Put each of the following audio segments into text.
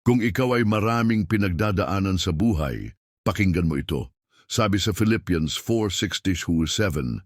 Kung ikaw ay maraming pinagdadaanan sa buhay, pakinggan mo ito. Sabi sa Philippians 4.60-7,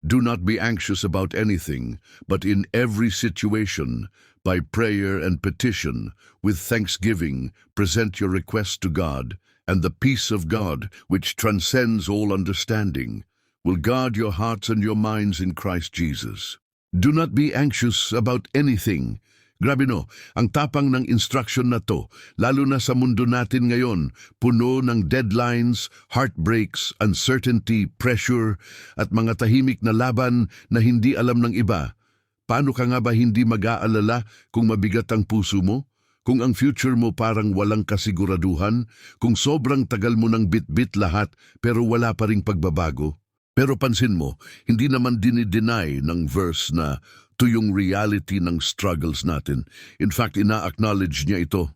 Do not be anxious about anything, but in every situation, by prayer and petition, with thanksgiving, present your requests to God, and the peace of God, which transcends all understanding, will guard your hearts and your minds in Christ Jesus. Do not be anxious about anything. Grabe no, ang tapang ng instruction na to, lalo na sa mundo natin ngayon, puno ng deadlines, heartbreaks, uncertainty, pressure, at mga tahimik na laban na hindi alam ng iba. Paano ka nga ba hindi mag-aalala kung mabigat ang puso mo? Kung ang future mo parang walang kasiguraduhan? Kung sobrang tagal mo ng bit-bit lahat pero wala pa ring pagbabago? Pero pansin mo, hindi naman dinideny ng verse na to yung reality ng struggles natin. In fact, ina-acknowledge niya ito.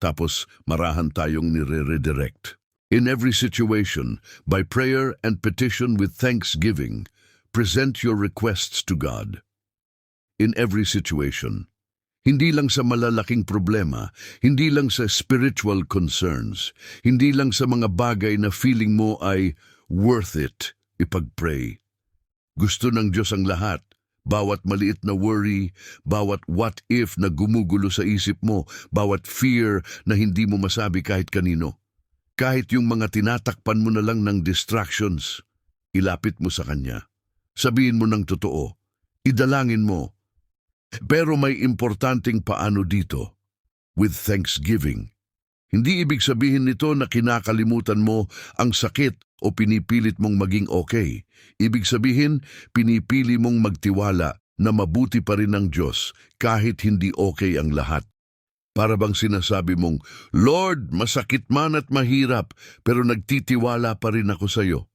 Tapos marahan tayong nire-redirect. In every situation, by prayer and petition with thanksgiving, present your requests to God. In every situation. Hindi lang sa malalaking problema, hindi lang sa spiritual concerns, hindi lang sa mga bagay na feeling mo ay worth it ipag-pray. Gusto ng Diyos ang lahat, bawat maliit na worry, bawat what if na gumugulo sa isip mo, bawat fear na hindi mo masabi kahit kanino. Kahit yung mga tinatakpan mo na lang ng distractions, ilapit mo sa Kanya. Sabihin mo ng totoo, idalangin mo. Pero may importanteng paano dito, with thanksgiving. Hindi ibig sabihin nito na kinakalimutan mo ang sakit o pinipilit mong maging okay. Ibig sabihin, pinipili mong magtiwala na mabuti pa rin ang Diyos kahit hindi okay ang lahat. Para bang sinasabi mong, Lord, masakit man at mahirap, pero nagtitiwala pa rin ako sa iyo.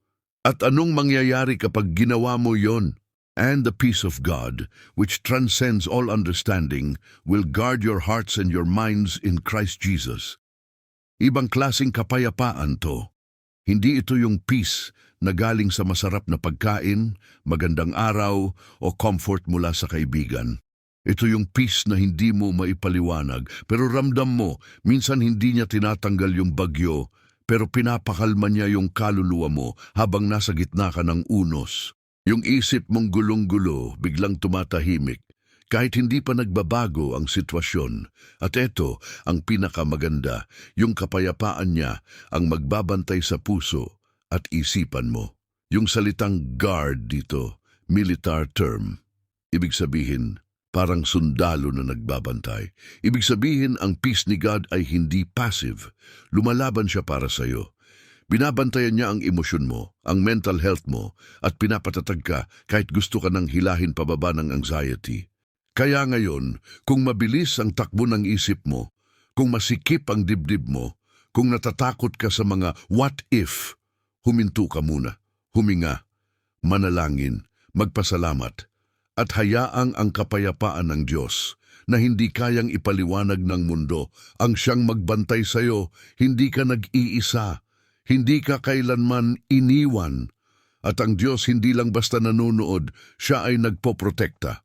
At anong mangyayari kapag ginawa mo yon? And the peace of God, which transcends all understanding, will guard your hearts and your minds in Christ Jesus. Ibang klasing kapayapaan to. Hindi ito yung peace na galing sa masarap na pagkain, magandang araw, o comfort mula sa kaibigan. Ito yung peace na hindi mo maipaliwanag, pero ramdam mo, minsan hindi niya tinatanggal yung bagyo, pero pinapakalma niya yung kaluluwa mo habang nasa gitna ka ng unos. Yung isip mong gulong-gulo, biglang tumatahimik, kahit hindi pa nagbabago ang sitwasyon. At eto, ang pinakamaganda, yung kapayapaan niya ang magbabantay sa puso at isipan mo. Yung salitang guard dito, militar term. Ibig sabihin, parang sundalo na nagbabantay. Ibig sabihin, ang peace ni God ay hindi passive. Lumalaban siya para sa'yo. Binabantayan niya ang emosyon mo, ang mental health mo, at pinapatatag ka kahit gusto ka nang hilahin pababa ng anxiety. Kaya ngayon, kung mabilis ang takbo ng isip mo, kung masikip ang dibdib mo, kung natatakot ka sa mga what if, huminto ka muna, huminga, manalangin, magpasalamat, at hayaang ang kapayapaan ng Diyos na hindi kayang ipaliwanag ng mundo ang siyang magbantay sa iyo, hindi ka nag-iisa, hindi ka kailanman iniwan, at ang Diyos hindi lang basta nanonood, siya ay nagpoprotekta.